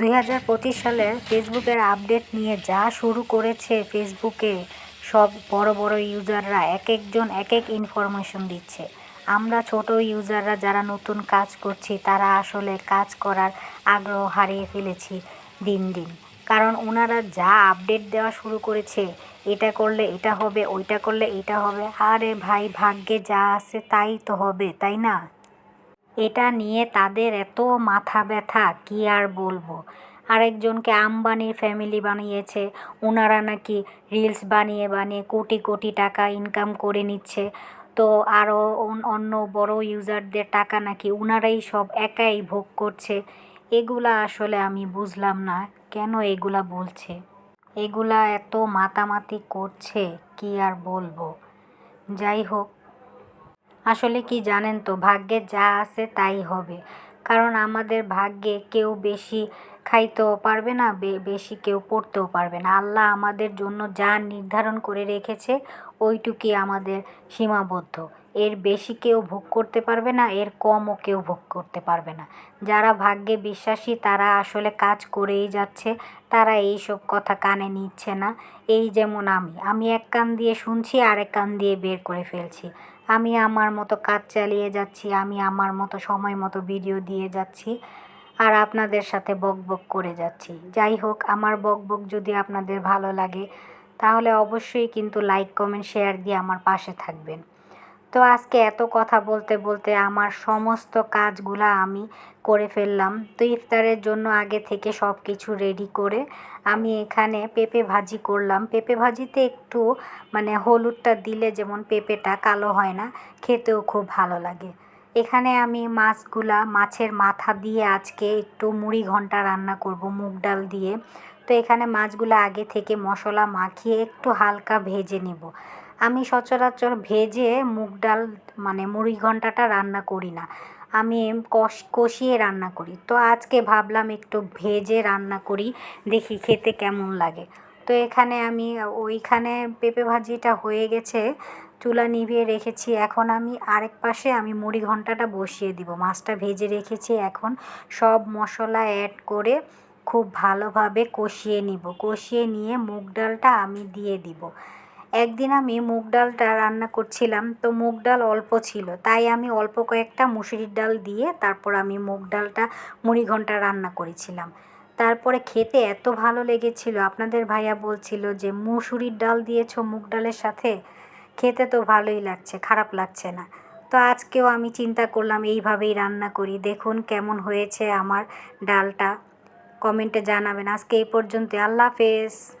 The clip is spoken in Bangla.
দুই সালের ফেসবুকের আপডেট নিয়ে যা শুরু করেছে ফেসবুকে, সব বড় বড় ইউজাররা এক একজন এক এক ইনফরমেশন দিচ্ছে। আমরা ছোট ইউজাররা যারা নতুন কাজ করছি, তারা আসলে কাজ করার আগ্রহ হারিয়ে ফেলেছি দিন দিন। কারণ ওনারা যা আপডেট দেওয়া শুরু করেছে, এটা করলে এটা হবে, ওইটা করলে এটা হবে, আরে ভাই ভাগ্যে যা আছে তাই তো হবে, তাই না? এটা নিয়ে তাদের এত মাথা ব্যথা, কি আর বলব? আরেকজনকে আম্বানির ফ্যামিলি বানিয়েছে ওনারা নাকি রিলস বানিয়ে বানিয়ে কোটি কোটি টাকা ইনকাম করে নিচ্ছে। তো আরও অন্য বড় ইউজারদের টাকা নাকি ওনারাই সব একাই ভোগ করছে। এগুলা আসলে আমি বুঝলাম না, কেন এগুলা বলছে? এগুলা এত মাতামাতি করছে, কি আর বলব? যাই হোক আসলে কি জানেন তো, ভাগ্যে যা আছে তাই হবে। কারণ আমাদের ভাগ্যে কেউ বেশি খাইতেও পারবে না বেশি কেউ পড়তেও পারবে না। আল্লাহ আমাদের জন্য যা নির্ধারণ করে রেখেছে, ওইটুকুই আমাদের সীমাবদ্ধ। এর বেশি কেউ ভোগ করতে পারবে না, এর কমও কেউ ভোগ করতে পারবে না। যারা ভাগ্যে বিশ্বাসী, তারা আসলে কাজ করেই যাচ্ছে, তারা এইসব কথা কানে নিচ্ছে না। এই যেমন আমি আমি এক কান দিয়ে শুনছি আর এক কান দিয়ে বের করে ফেলছি। আমি আমার মতো কাজ চালিয়ে যাচ্ছি, আমি আমার মতো সময় মতো ভিডিও দিয়ে যাচ্ছি, আর আপনাদের সাথে বক বক করে যাচ্ছি। যাই হোক, আমার বক বক যদি আপনাদের ভালো লাগে, তাহলে অবশ্যই কিন্তু লাইক, কমেন্ট, শেয়ার দিয়ে আমার পাশে থাকবেন। তো আজকে এত কথা বলতে বলতে আমার সমস্ত কাজগুলা আমি করে ফেললাম। তো ইফতারের জন্য আগে থেকে সব কিছু রেডি করে আমি এখানে পেঁপে ভাজি করলাম। পেঁপে ভাজিতে একটু মানে হলুদটা দিলে যেমন পেঁপেটা কালো হয় না, খেতেও খুব ভালো লাগে। এখানে আমি মাছগুলা মাছের মাথা দিয়ে আজকে একটু মুড়ি ঘণ্টা রান্না করব, মুগ ডাল দিয়ে। তো এখানে মাছগুলো আগে থেকে মশলা মাখিয়ে একটু হালকা ভেজে নেব। আমি সচরাচর ভেজে মুগ ডাল মানে মুড়ি ঘন্টাটা রান্না করি না। আমি কষ, কষিয়ে রান্না করি। তো আজকে ভাবলাম একটু ভেজে রান্না করি, দেখি খেতে কেমন লাগে। তো এখানে আমি ওইখানে পেঁপে ভাজিটা হয়ে গেছে। চুলা নিভিয়ে রেখেছি, এখন আমি আরেক পাশে আমি মুড়ি ঘন্টাটা বসিয়ে দিব। মাছটা ভেজে রেখেছি, এখন সব মশলা অ্যাড করে খুব ভালোভাবে কষিয়ে নিব। কষিয়ে নিয়ে মুগ ডালটা আমি দিয়ে দিব। একদিন আমি মুগ ডালটা রান্না করছিলাম, তো মুগ ডাল অল্প ছিল, তাই আমি অল্প কয়েকটা মুসুরির ডাল দিয়ে তারপর আমি মুগ ডালটা মুড়ি ঘণ্টা রান্না করেছিলাম। তারপরে খেতে এত ভালো লেগেছিল, আপনাদের ভাইয়া বলছিল যে, মুসুরির ডাল দিয়েছ মুগ ডালের সাথে? খেতে তো ভালোই লাগছে, খারাপ লাগছে না। তো আজকেও আমি চিন্তা করলাম, এইভাবেই রান্না করি। দেখুন কেমন হয়েছে আমার ডালটা। কমেন্টে জানাবেন। আজকে এই পর্যন্ত আল্লাহ হাফেজ।